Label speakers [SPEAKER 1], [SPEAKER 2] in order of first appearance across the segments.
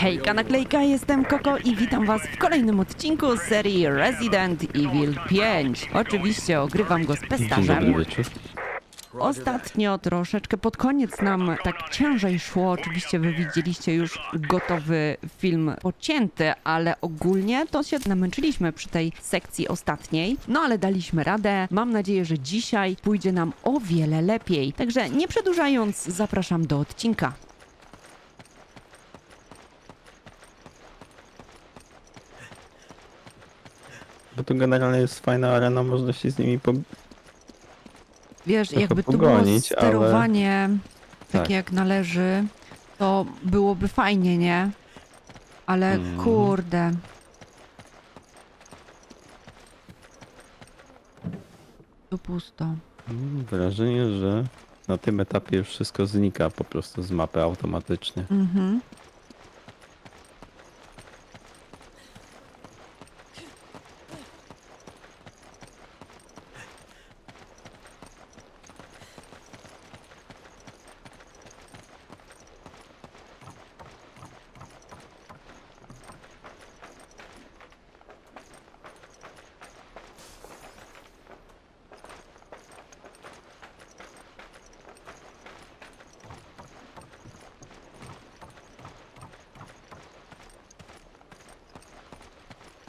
[SPEAKER 1] Hejka naklejka, jestem Koko i witam was w kolejnym odcinku z serii Resident Evil 5. Oczywiście ogrywam go z pestarzem.
[SPEAKER 2] wieczór.
[SPEAKER 1] Ostatnio troszeczkę pod koniec nam tak ciężej szło. Oczywiście wy widzieliście już gotowy film pocięty, ale ogólnie to się namęczyliśmy przy tej sekcji ostatniej. No ale daliśmy radę. Mam nadzieję, że dzisiaj pójdzie nam o wiele lepiej. Także nie przedłużając, zapraszam do odcinka.
[SPEAKER 2] Bo to generalnie jest fajna arena, można się z nimi po...
[SPEAKER 1] Wiesz,
[SPEAKER 2] Trochę
[SPEAKER 1] jakby to
[SPEAKER 2] pogonić,
[SPEAKER 1] było sterowanie takie
[SPEAKER 2] Tak.
[SPEAKER 1] jak należy, to byłoby fajnie, nie? Ale
[SPEAKER 2] Mhm.
[SPEAKER 1] kurde. Tu pusto.
[SPEAKER 2] Mam wrażenie, że na tym etapie już wszystko znika po prostu z mapy automatycznie.
[SPEAKER 1] Mhm.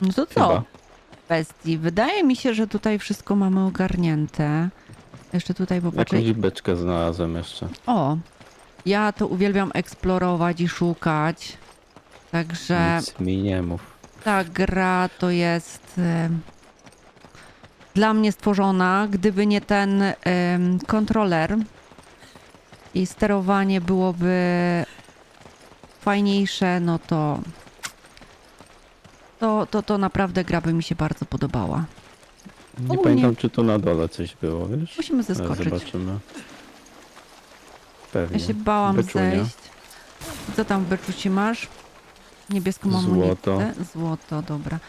[SPEAKER 1] No to co?
[SPEAKER 2] Chyba.
[SPEAKER 1] Bestii. Wydaje mi się, że tutaj wszystko mamy ogarnięte. Jeszcze tutaj popatrzę.
[SPEAKER 2] Jakąś beczkę znalazłem jeszcze.
[SPEAKER 1] O, ja to uwielbiam eksplorować i szukać. Także
[SPEAKER 2] Nic mi nie mów.
[SPEAKER 1] ta gra to jest em, dla mnie stworzona. Gdyby nie ten em, kontroler i sterowanie byłoby fajniejsze, no to to, to, to naprawdę gra by mi się bardzo podobała.
[SPEAKER 2] Nie
[SPEAKER 1] Ogólnie-
[SPEAKER 2] pamiętam, czy tu na dole coś było, wiesz?
[SPEAKER 1] Musimy
[SPEAKER 2] Ale
[SPEAKER 1] zeskoczyć.
[SPEAKER 2] Zobaczymy. Pewnie.
[SPEAKER 1] Ja się bałam
[SPEAKER 2] Beczunia.
[SPEAKER 1] zejść. Co tam w beczuci masz? Niebieską
[SPEAKER 2] Złoto.
[SPEAKER 1] amunicję? Złoto, dobra.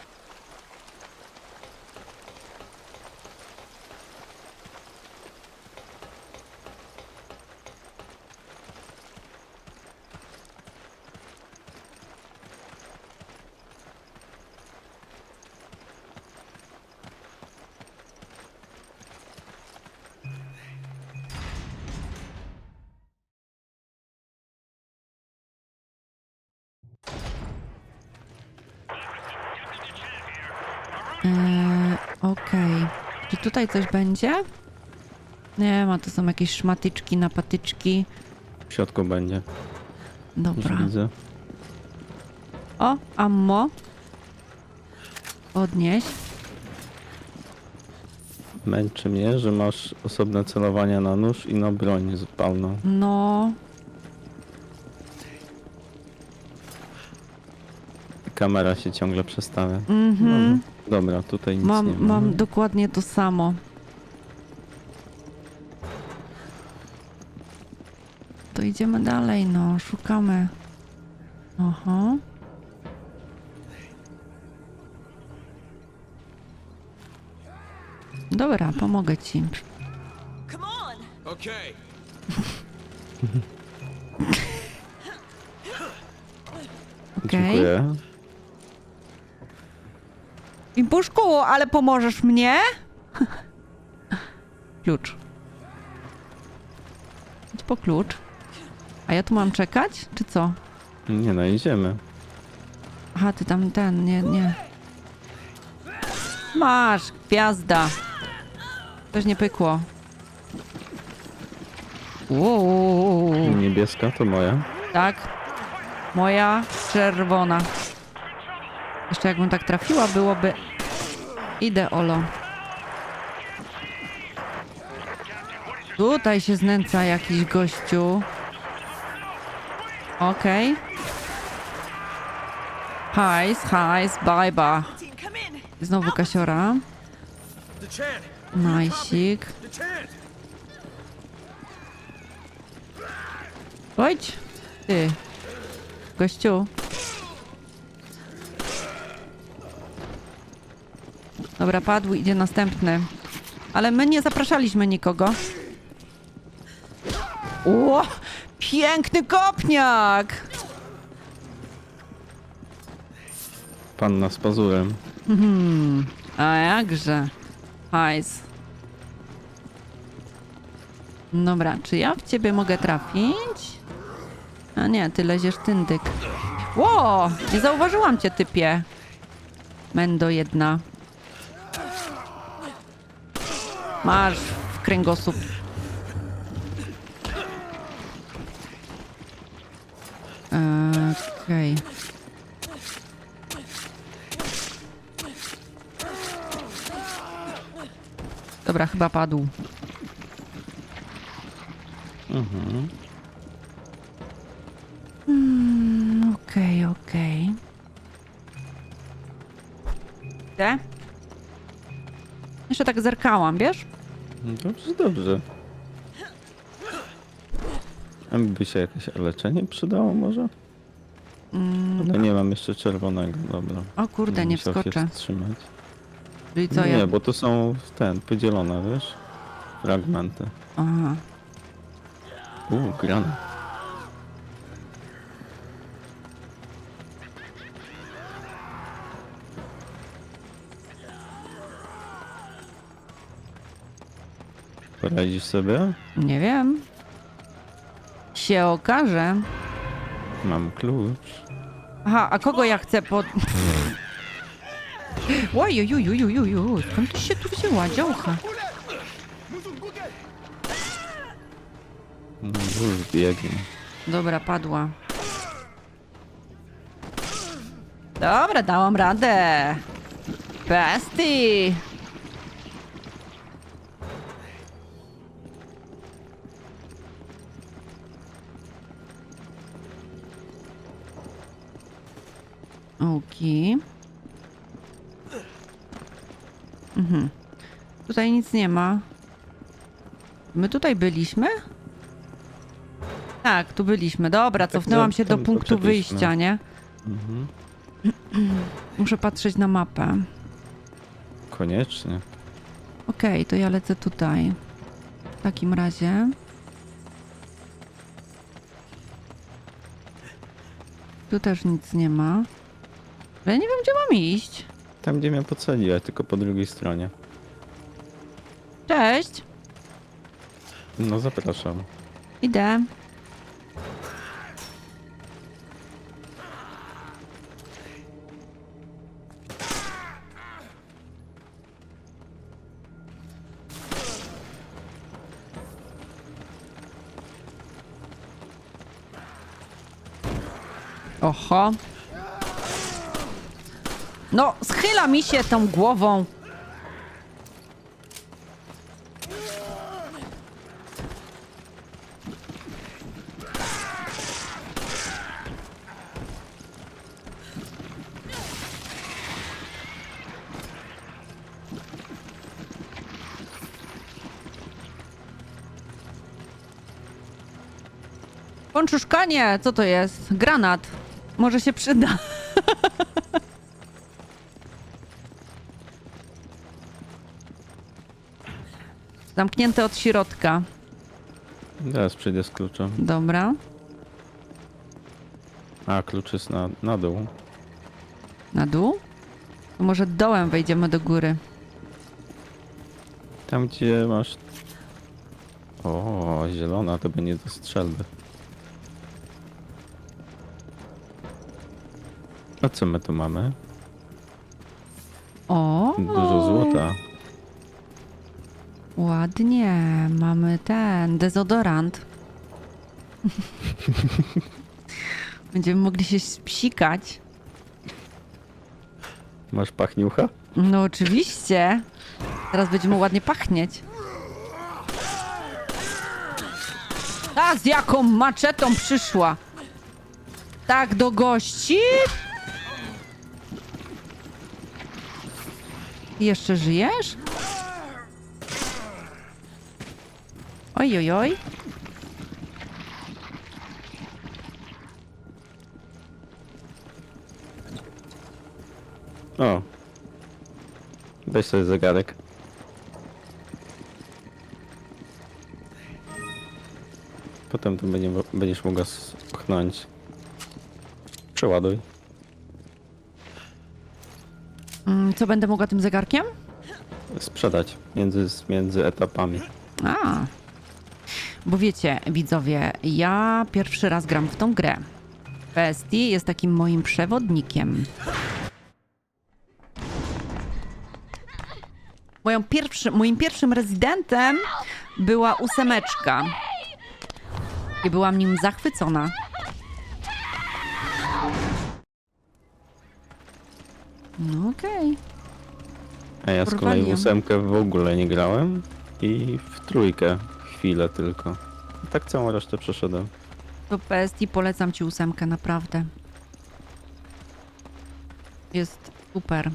[SPEAKER 1] Tutaj coś będzie? Nie ma, to są jakieś szmatyczki na patyczki.
[SPEAKER 2] W środku będzie. Już
[SPEAKER 1] Dobra.
[SPEAKER 2] widzę.
[SPEAKER 1] O, ammo. Podnieś.
[SPEAKER 2] Męczy mnie, że masz osobne celowania na nóż i na broń zupełną.
[SPEAKER 1] No,
[SPEAKER 2] Kamera się ciągle przestawia.
[SPEAKER 1] mhm.
[SPEAKER 2] Dobra, tutaj nic nie
[SPEAKER 1] Mam,
[SPEAKER 2] ma.
[SPEAKER 1] mam dokładnie to samo. To idziemy dalej, no, szukamy. Aha. Dobra, pomogę ci.
[SPEAKER 3] Come on!
[SPEAKER 4] Okay.
[SPEAKER 1] Okej.
[SPEAKER 2] Dziękuję.
[SPEAKER 1] Impuszku, ale pomożesz mnie? klucz. Idź po klucz. A ja tu mam czekać, czy co?
[SPEAKER 2] Nie no, idziemy.
[SPEAKER 1] Aha, ty tam ten, nie, nie. Masz, gwiazda. Coś nie pykło. Uuu,
[SPEAKER 2] Niebieska to moja.
[SPEAKER 1] tak. Moja czerwona. Jeszcze jakbym tak trafiła, byłoby ideolo. Tutaj się znęca jakiś gościu. Okej. Hajs, hajs,
[SPEAKER 3] come in!
[SPEAKER 1] Znowu kasiora. Najsik. Chodź. Ty. Gościu. Dobra, padł, idzie następny. Ale my nie zapraszaliśmy nikogo. Ło! Piękny kopniak!
[SPEAKER 2] Panna z pazurem.
[SPEAKER 1] Hmm, a jakże? Hajs. Dobra, czy ja w ciebie mogę trafić? A nie, ty leziesz tyndyk. Ło! Nie zauważyłam cię, typie. Mendo jedna. Masz w kręgosłup. Eee, Okej. Dobra, chyba padł.
[SPEAKER 2] Mhm.
[SPEAKER 1] Mm, Okej, okej. Te? Jeszcze tak zerkałam, wiesz?
[SPEAKER 2] No Dobrze, dobrze. A mi by się jakieś leczenie przydało może?
[SPEAKER 1] Mm,
[SPEAKER 2] No nie mam jeszcze czerwonego, dobra.
[SPEAKER 1] o kurde,
[SPEAKER 2] Będę
[SPEAKER 1] nie
[SPEAKER 2] musiał
[SPEAKER 1] wskoczę. Czyli co
[SPEAKER 2] nie,
[SPEAKER 1] ja...
[SPEAKER 2] bo to są ten, podzielone, wiesz? Fragmenty.
[SPEAKER 1] Aha.
[SPEAKER 2] Uuu, grana. Poradzisz sobie?
[SPEAKER 1] Nie wiem. Się okaże.
[SPEAKER 2] Mam klucz.
[SPEAKER 1] Aha, a kogo ja chcę pod... Ojujujujujuju, skąd ty się tu wzięła, działka?
[SPEAKER 2] No, Już biegnie.
[SPEAKER 1] Dobra, padła. Dobra, dałam radę. Bestii! Okej. Mhm. Tutaj nic nie ma. My tutaj byliśmy? Tak, tu byliśmy. Dobra, cofnęłam
[SPEAKER 2] za-
[SPEAKER 1] się do
[SPEAKER 2] tam
[SPEAKER 1] punktu wyjścia, nie?
[SPEAKER 2] Mhm.
[SPEAKER 1] Muszę patrzeć na mapę.
[SPEAKER 2] Koniecznie.
[SPEAKER 1] Okej, to ja lecę tutaj. W takim razie. Tu też nic nie ma. Ale nie wiem, gdzie mam iść.
[SPEAKER 2] Tam gdzie mnie podsadziła, tylko po drugiej stronie.
[SPEAKER 1] Cześć!
[SPEAKER 2] No zapraszam.
[SPEAKER 1] Idę. Oho. Schyla mi się tą głową. Pączuszkanie, co to jest? Granat. Może się przyda. Zamknięte od środka.
[SPEAKER 2] Teraz przyjdę z kluczem.
[SPEAKER 1] Dobra.
[SPEAKER 2] A, klucz jest na, na dół.
[SPEAKER 1] Na dół? To może dołem wejdziemy do góry.
[SPEAKER 2] Tam gdzie masz... O, zielona to będzie do strzelby. A co my tu mamy?
[SPEAKER 1] O!
[SPEAKER 2] Dużo złota.
[SPEAKER 1] Ładnie. Mamy ten dezodorant. Będziemy mogli się psikać.
[SPEAKER 2] Masz pachniucha?
[SPEAKER 1] No oczywiście. Teraz będziemy ładnie pachnieć. A z jaką maczetą przyszła? Tak do gości? Jeszcze żyjesz? Oj, oj, oj.
[SPEAKER 2] O. Weź sobie zegarek. Potem to będzie, będziesz mogła spchnąć. Przeładuj.
[SPEAKER 1] Mm, Co będę mogła tym zegarkiem?
[SPEAKER 2] Sprzedać między, między etapami.
[SPEAKER 1] A. Bo wiecie, widzowie, ja pierwszy raz gram w tą grę. Bestii jest takim moim przewodnikiem. Moją pierwszy, moim pierwszym rezydentem była ósemeczka. I byłam nim zachwycona. No okej.
[SPEAKER 2] A ja z kolei w ósemkę w ogóle nie grałem i w trójkę chwilę tylko. I tak całą resztę przeszedłem.
[SPEAKER 1] To bestii polecam ci ósemkę, naprawdę. Jest super.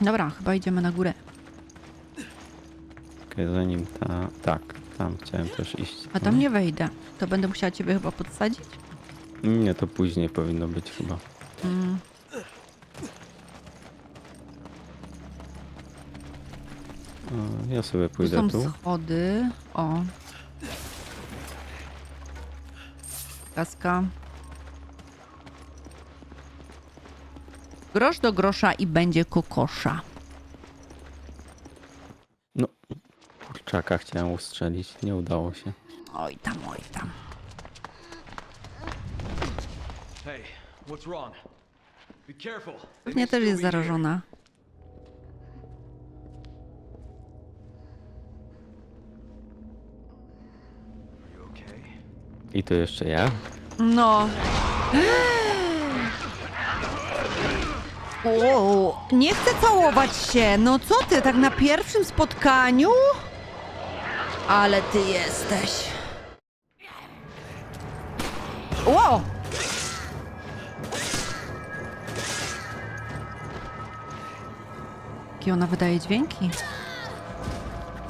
[SPEAKER 1] Dobra, chyba idziemy na górę.
[SPEAKER 2] Okej, zanim ta... Tak, tam chciałem też iść.
[SPEAKER 1] A tam nie wejdę. To będę musiała ciebie chyba podsadzić?
[SPEAKER 2] Nie, to później powinno być chyba. Ja sobie
[SPEAKER 1] Tu
[SPEAKER 2] pójdę
[SPEAKER 1] są
[SPEAKER 2] tu.
[SPEAKER 1] schody. O. Kaska. Grosz do grosza i będzie kokosza.
[SPEAKER 2] No, kurczaka chciałem ustrzelić, nie udało się.
[SPEAKER 1] Oj tam, oj tam.
[SPEAKER 4] Hey, what's wrong? Be careful.
[SPEAKER 1] Pewnie też jest zarażona.
[SPEAKER 2] I to jeszcze ja?
[SPEAKER 1] No. Wow, nie chcę całować się. No co ty, tak na pierwszym spotkaniu? Ale ty jesteś. Wow. Jakie ona wydaje dźwięki?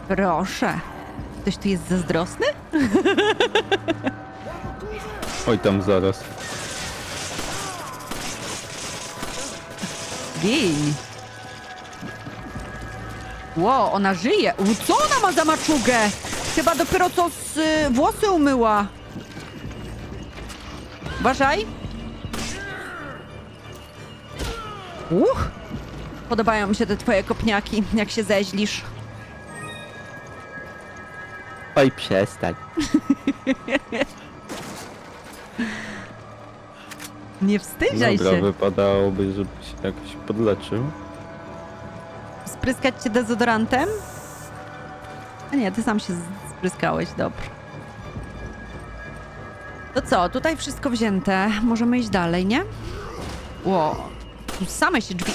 [SPEAKER 1] Proszę. Ktoś tu jest zazdrosny?
[SPEAKER 2] Oj, tam zaraz.
[SPEAKER 1] Gin. Ło, ona żyje. U, Co ona ma za maczugę? Chyba dopiero co z y, włosy umyła. Uważaj. Uch. Podobają mi się te twoje kopniaki, jak się zeźlisz.
[SPEAKER 2] Oj, przestań.
[SPEAKER 1] Nie wstydzaj
[SPEAKER 2] Dobra,
[SPEAKER 1] się.
[SPEAKER 2] wypadałoby, żeby się jakoś podleczył.
[SPEAKER 1] Spryskać cię dezodorantem? A nie, ty sam się z- spryskałeś, dobrze. To co, tutaj wszystko wzięte. Możemy iść dalej, nie? Ło, tu same się drzwi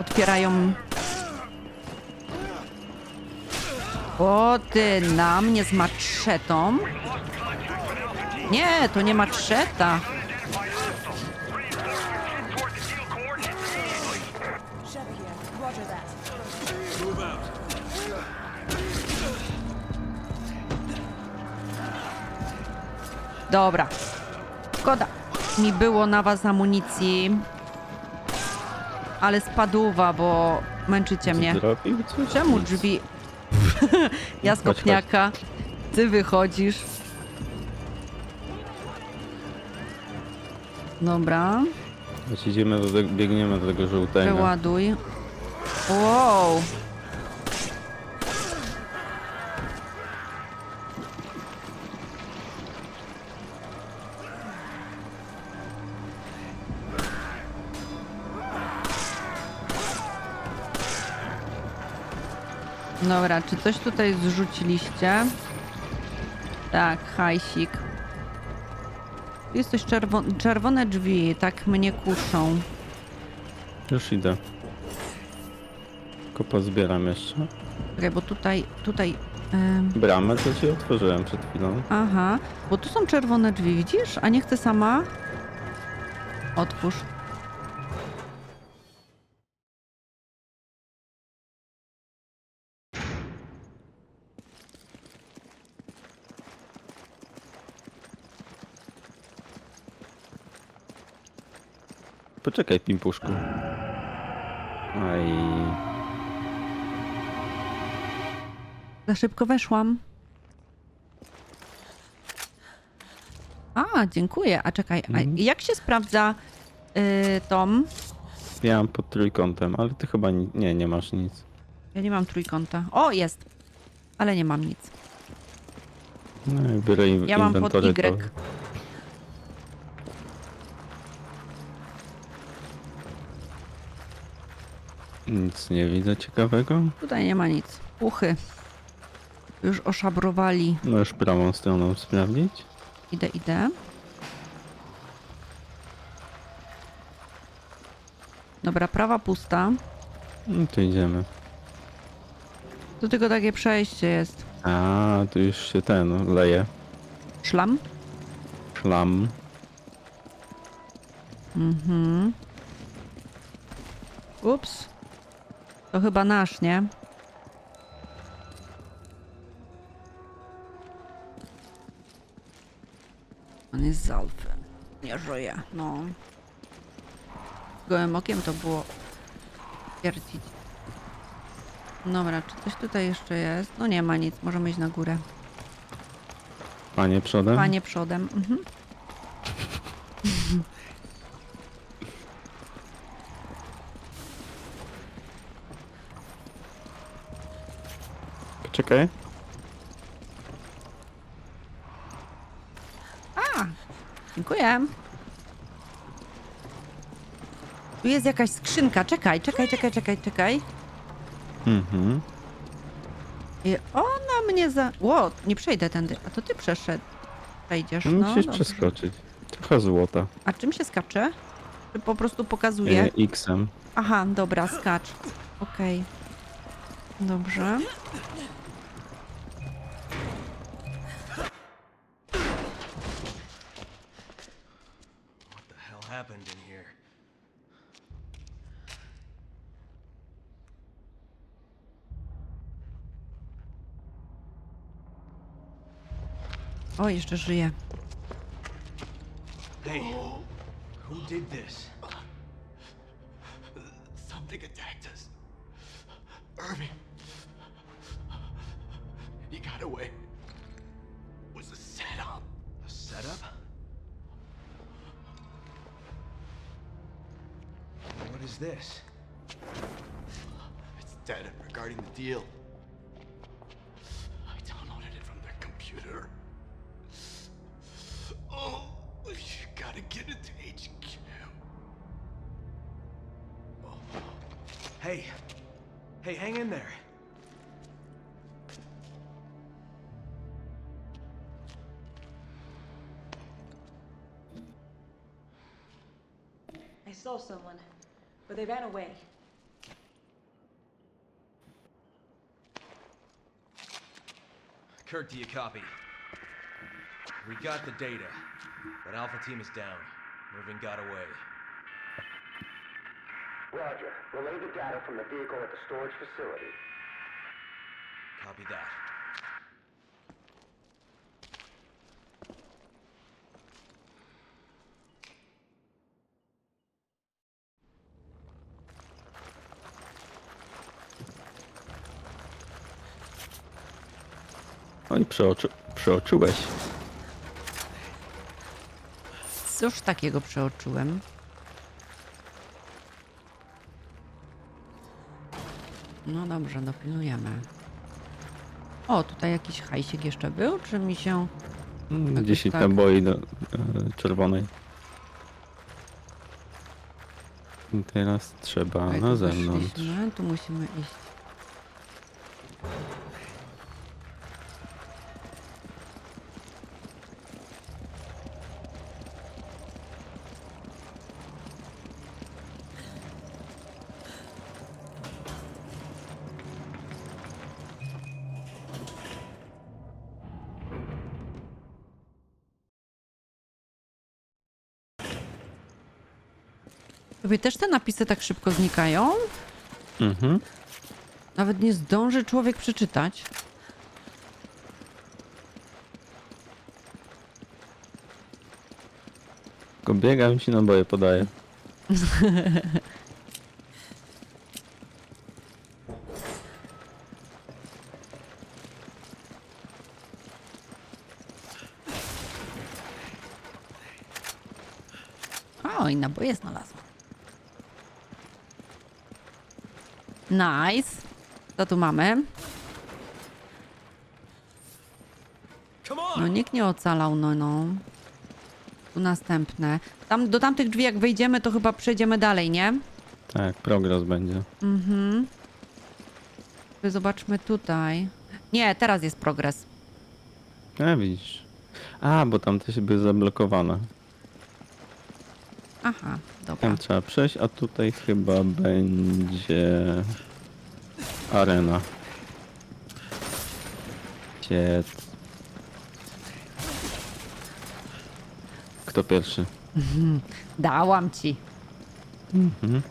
[SPEAKER 1] otwierają. O, ty na mnie z maczetą? Nie, to nie maczeta. Dobra. Szkoda. Mi było na was amunicji. Ale spadła, bo męczycie mnie.
[SPEAKER 2] Zrobił coś?
[SPEAKER 1] Czemu
[SPEAKER 2] Nic.
[SPEAKER 1] drzwi? ja z
[SPEAKER 2] Chodź, chodź.
[SPEAKER 1] kopniaka. Ty wychodzisz. Dobra.
[SPEAKER 2] Chodź, idziemy do biegniemy do tego żółtego.
[SPEAKER 1] Przeładuj. Wow. Dobra, czy coś tutaj zrzuciliście? Tak, hajsik. Jest coś czerwo- czerwone drzwi, tak mnie kuszą.
[SPEAKER 2] Już idę. Tylko pozbieram jeszcze.
[SPEAKER 1] Czekaj, bo tutaj, tutaj...
[SPEAKER 2] Bramę to ci otworzyłem przed chwilą.
[SPEAKER 1] Aha, bo tu są czerwone drzwi, widzisz? A nie chcę sama. Otwórz.
[SPEAKER 2] Poczekaj, pimpuszku. Aj.
[SPEAKER 1] Za szybko weszłam. A, dziękuję. A czekaj, a
[SPEAKER 2] Mhm.
[SPEAKER 1] jak się sprawdza y, Tom?
[SPEAKER 2] Ja mam pod trójkątem, ale ty chyba ni- nie, nie masz nic.
[SPEAKER 1] Ja nie mam trójkąta. O, jest. Ale nie mam nic.
[SPEAKER 2] No i biorę in-
[SPEAKER 1] Ja mam pod
[SPEAKER 2] inwentory,
[SPEAKER 1] Y.
[SPEAKER 2] to Nic nie widzę ciekawego.
[SPEAKER 1] Tutaj nie ma nic. Uchy. Już oszabrowali.
[SPEAKER 2] Możesz prawą stroną sprawdzić.
[SPEAKER 1] Idę, idę. Dobra, prawa pusta.
[SPEAKER 2] No to idziemy.
[SPEAKER 1] Tu tylko takie przejście jest.
[SPEAKER 2] A, tu już się ten leje.
[SPEAKER 1] Szlam?
[SPEAKER 2] Szlam.
[SPEAKER 1] Mhm. Ups. To chyba nasz, nie? On jest z Alfy. Nie żyje, no. Gołym okiem to było twierdzić. Dobra, czy coś tutaj jeszcze jest? No nie ma nic, możemy iść na górę.
[SPEAKER 2] Panie przodem.
[SPEAKER 1] Panie przodem. Mhm.
[SPEAKER 2] Czekaj.
[SPEAKER 1] A, dziękuję. Tu jest jakaś skrzynka. Czekaj, czekaj, czekaj, czekaj, czekaj.
[SPEAKER 2] Mhm.
[SPEAKER 1] I ona mnie za... Ło, nie przejdę tędy. A to ty przeszedł. Przejdziesz,
[SPEAKER 2] No, musisz
[SPEAKER 1] dobrze.
[SPEAKER 2] przeskoczyć. Trochę złota.
[SPEAKER 1] A czym się skacze? Czy po prostu
[SPEAKER 2] E,
[SPEAKER 1] pokazuje?
[SPEAKER 2] X-em.
[SPEAKER 1] Aha, dobra, skacz. Okej. Dobrze.
[SPEAKER 4] Happened in here?
[SPEAKER 1] O, jeszcze żyje.
[SPEAKER 4] Hey, who did this?
[SPEAKER 5] Something attacked us. Irving.
[SPEAKER 4] Hey, hang in there.
[SPEAKER 3] I saw someone, but they ran away.
[SPEAKER 4] Kurt, do you copy? We got the data, but Alpha Team is down. Irving got away.
[SPEAKER 6] Roger. Relay the data from the vehicle at the storage facility.
[SPEAKER 4] Copy that.
[SPEAKER 2] Oj, przeoczy... przeoczyłeś.
[SPEAKER 1] Cóż takiego przeoczyłem? No dobrze, dopilnujemy. O, tutaj jakiś hajsik jeszcze był, czy mi się...
[SPEAKER 2] Mm,
[SPEAKER 1] Jakoś
[SPEAKER 2] 10
[SPEAKER 1] tak.
[SPEAKER 2] naboi do e, czerwonej. I teraz trzeba
[SPEAKER 1] Tutaj
[SPEAKER 2] na
[SPEAKER 1] tu
[SPEAKER 2] zewnątrz.
[SPEAKER 1] Tu musimy iść. Tobie też te napisy tak szybko znikają?
[SPEAKER 2] Mhm.
[SPEAKER 1] Nawet nie zdąży człowiek przeczytać.
[SPEAKER 2] Tylko biegam ci naboje podaję.
[SPEAKER 1] O, i naboje znalazłam. Nice. Co tu mamy? No nikt nie ocalał, no no. Tu następne. Tam, do tamtych drzwi jak wejdziemy, to chyba przejdziemy dalej, nie?
[SPEAKER 2] Tak, progres będzie.
[SPEAKER 1] Mhm. Zobaczmy tutaj. Nie, teraz jest progres.
[SPEAKER 2] A widzisz. A, bo tam też były zablokowane.
[SPEAKER 1] Aha, dobra.
[SPEAKER 2] Tam trzeba przejść, a tutaj chyba będzie arena. Ciec. Kto pierwszy?
[SPEAKER 1] Dałam ci.
[SPEAKER 2] Mhm.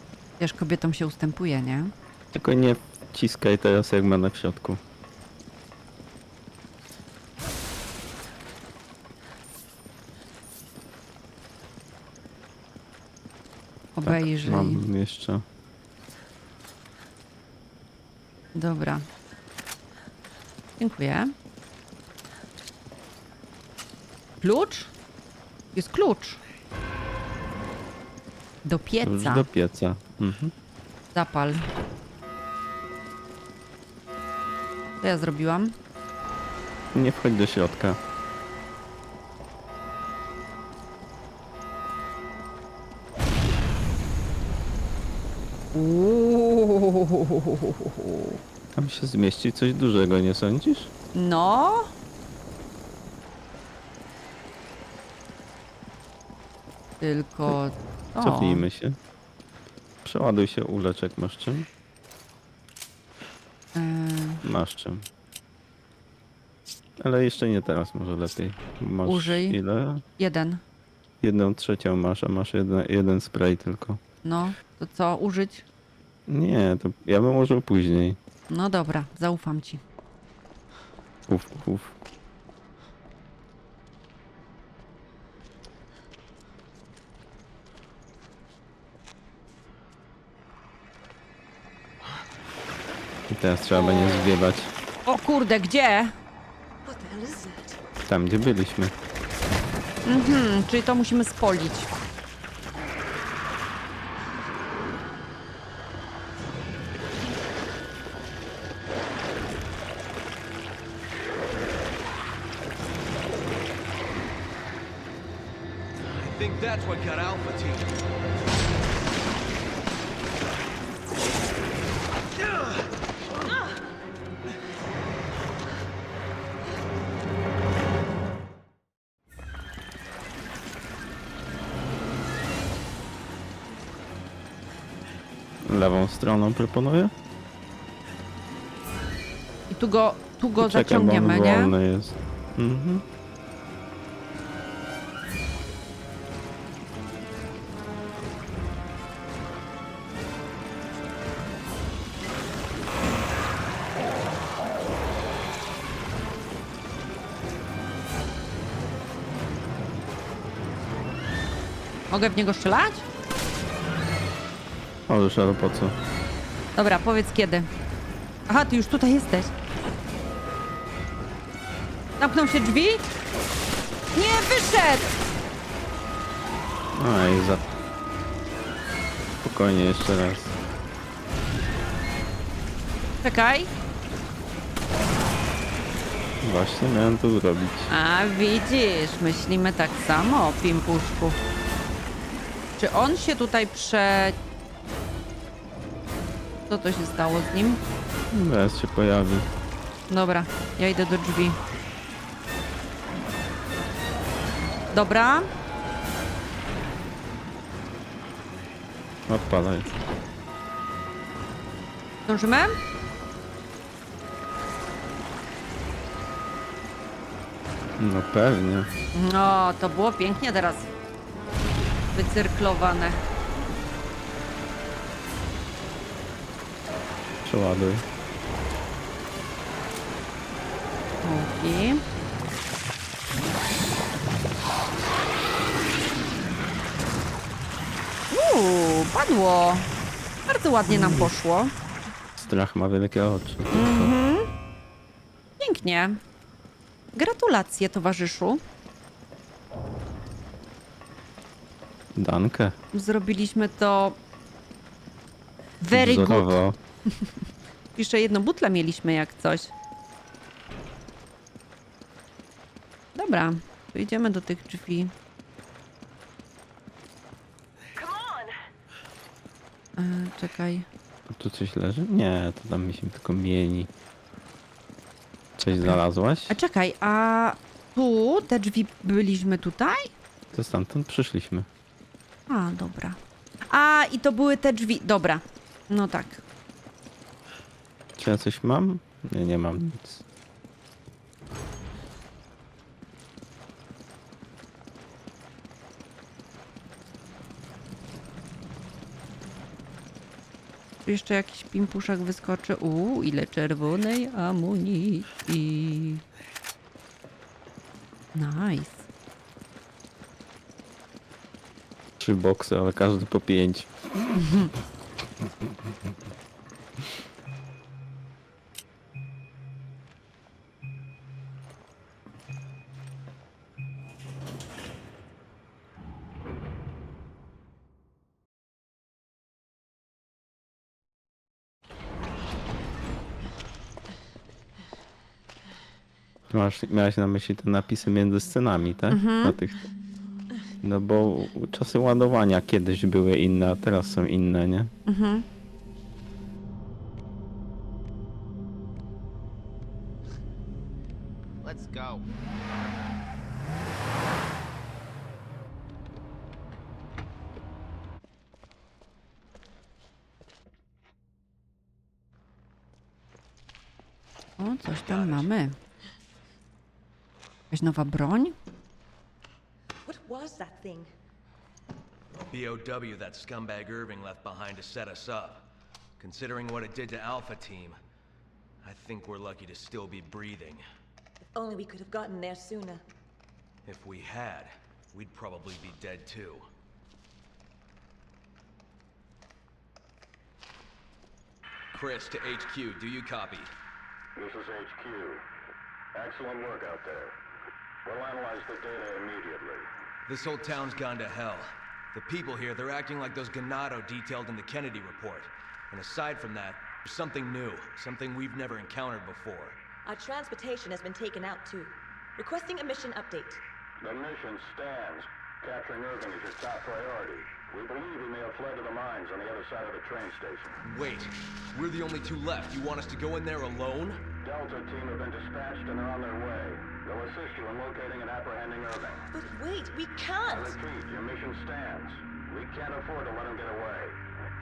[SPEAKER 1] Wiesz, kobietom się ustępuje, nie?
[SPEAKER 2] Tylko nie wciskaj teraz jak będę w środku.
[SPEAKER 1] Obejrzyj.
[SPEAKER 2] Tak, mam jeszcze.
[SPEAKER 1] Dobra. Dziękuję. Klucz? Jest klucz. Do
[SPEAKER 2] Już
[SPEAKER 1] pieca.
[SPEAKER 2] do pieca. Mhm.
[SPEAKER 1] Zapal. Co ja zrobiłam?
[SPEAKER 2] Nie wchodź do środka. Tam się zmieści coś dużego, nie sądzisz?
[SPEAKER 1] No. Tylko. O.
[SPEAKER 2] Cofnijmy się. Przeładuj się uleczek masz czym?
[SPEAKER 1] E,
[SPEAKER 2] Masz czym. Ale jeszcze nie teraz, może lepiej. Masz
[SPEAKER 1] Użyj.
[SPEAKER 2] ile?
[SPEAKER 1] jeden.
[SPEAKER 2] Jedną trzecią masz, a masz jeden spray tylko.
[SPEAKER 1] No, to co? Użyć?
[SPEAKER 2] Nie, to ja bym użył później.
[SPEAKER 1] No dobra, zaufam ci.
[SPEAKER 2] Uf, uf. I teraz trzeba będzie zwiebać
[SPEAKER 1] O kurde, gdzie?
[SPEAKER 3] What the hell is that?
[SPEAKER 2] tam, gdzie byliśmy.
[SPEAKER 1] Mhm, czyli to musimy spolić.
[SPEAKER 4] Think that's what got Alpha Team.
[SPEAKER 2] Lewą stroną proponuję?
[SPEAKER 1] I tu go, tu go
[SPEAKER 2] Czekaj, bo on
[SPEAKER 1] zaciągniemy, nie?
[SPEAKER 2] wolny jest. Mhm.
[SPEAKER 1] Mogę w niego strzelać?
[SPEAKER 2] Możesz, ale po co?
[SPEAKER 1] Dobra, powiedz kiedy. Aha, ty już tutaj jesteś. Zamkną się drzwi? Nie, wyszedł!
[SPEAKER 2] A, i za... Spokojnie, jeszcze raz.
[SPEAKER 1] Czekaj.
[SPEAKER 2] Właśnie miałem to zrobić.
[SPEAKER 1] A widzisz, myślimy tak samo o Pimpuszku. Czy on się tutaj prze... Co to się stało z nim?
[SPEAKER 2] Zaraz się pojawi.
[SPEAKER 1] Dobra, ja idę do drzwi. Dobra,
[SPEAKER 2] Odpalaj.
[SPEAKER 1] zdążymy?
[SPEAKER 2] No pewnie.
[SPEAKER 1] No, to było pięknie teraz wycyrklowane.
[SPEAKER 2] Przeładuj.
[SPEAKER 1] Okej. Uuu, padło. Bardzo ładnie nam poszło.
[SPEAKER 2] Strach ma wielkie oczy.
[SPEAKER 1] Pięknie. Gratulacje, towarzyszu.
[SPEAKER 2] Dankę.
[SPEAKER 1] Zrobiliśmy to very good.
[SPEAKER 2] Wzorowo.
[SPEAKER 1] Jeszcze jedną butlę mieliśmy jak coś. Dobra, to idziemy do tych drzwi. E, czekaj.
[SPEAKER 2] Tu coś leży? Nie, to tam mi się tylko mieni. Coś znalazłaś?
[SPEAKER 1] A czekaj, a tu te drzwi byliśmy tutaj?
[SPEAKER 2] To stamtąd przyszliśmy.
[SPEAKER 1] A, dobra. A, i to były te drzwi. Dobra. No tak.
[SPEAKER 2] Czy ja coś mam? Nie, nie mam nic.
[SPEAKER 1] Tu jeszcze jakiś pimpuszek wyskoczy. Uuu, ile czerwonej amunicji. Nice.
[SPEAKER 2] Trzy boksy, ale każdy po pięć. Masz, miałaś na myśli te napisy między scenami, tak? Na tych... No bo czasy ładowania kiedyś były inne, a teraz są inne, nie?
[SPEAKER 1] Mhm.
[SPEAKER 7] Let's go.
[SPEAKER 1] O, coś tam mamy. Jakaś nowa broń?
[SPEAKER 3] What was that thing?
[SPEAKER 4] BOW that scumbag Irving left behind to set us up. Considering what it did to Alpha Team, I think we're lucky to still be breathing.
[SPEAKER 3] If only we could have gotten there sooner.
[SPEAKER 4] If we had, we'd probably be dead too. Chris to HQ, do you copy?
[SPEAKER 6] This is HQ. Excellent work out there. We'll analyze the data immediately.
[SPEAKER 4] This whole town's gone to hell. The people here, they're acting like those Ganado detailed in the Kennedy report. And aside from that, there's something new, something we've never encountered before.
[SPEAKER 3] Our transportation has been taken out too. Requesting a mission update.
[SPEAKER 6] The mission stands. Capturing Irving is your top priority. We believe he may have fled to the mines on the other side of the train station.
[SPEAKER 4] Wait, we're the only two left. You want us to go in there alone?
[SPEAKER 6] Delta team have been dispatched and they're on their way. They'll assist you in locating and apprehending Irving.
[SPEAKER 3] But wait, we can't!
[SPEAKER 6] I repeat, your mission stands. We can't afford to let him get away.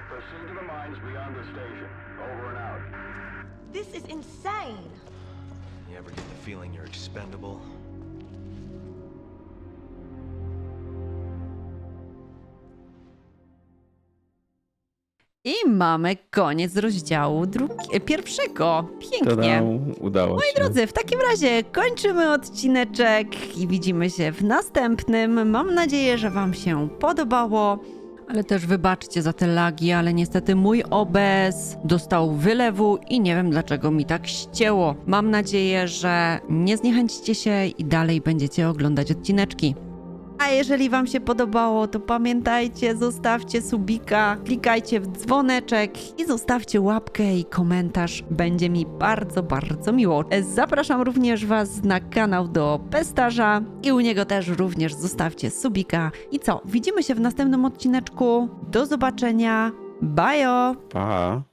[SPEAKER 6] Proceed to the mines beyond the station. Over and out.
[SPEAKER 3] This is insane!
[SPEAKER 4] You ever get the feeling you're expendable?
[SPEAKER 1] Mamy koniec rozdziału drugi- e, pierwszego. Pięknie.
[SPEAKER 2] Tada, udało
[SPEAKER 1] Moi
[SPEAKER 2] się.
[SPEAKER 1] drodzy, w takim razie kończymy odcineczek i widzimy się w następnym. Mam nadzieję, że Wam się podobało. Ale też wybaczcie za te lagi, ale niestety mój OBS dostał wylewu i nie wiem dlaczego mi tak ścięło. Mam nadzieję, że nie zniechęcicie się i dalej będziecie oglądać odcineczki. A jeżeli Wam się podobało, to pamiętajcie, zostawcie subika, klikajcie w dzwoneczek i zostawcie łapkę i komentarz. Będzie mi bardzo, bardzo miło. Zapraszam również Was na kanał do Pestarza i u niego też również zostawcie subika. I co? Widzimy się w następnym odcineczku. Do zobaczenia. Bajo!
[SPEAKER 2] Pa.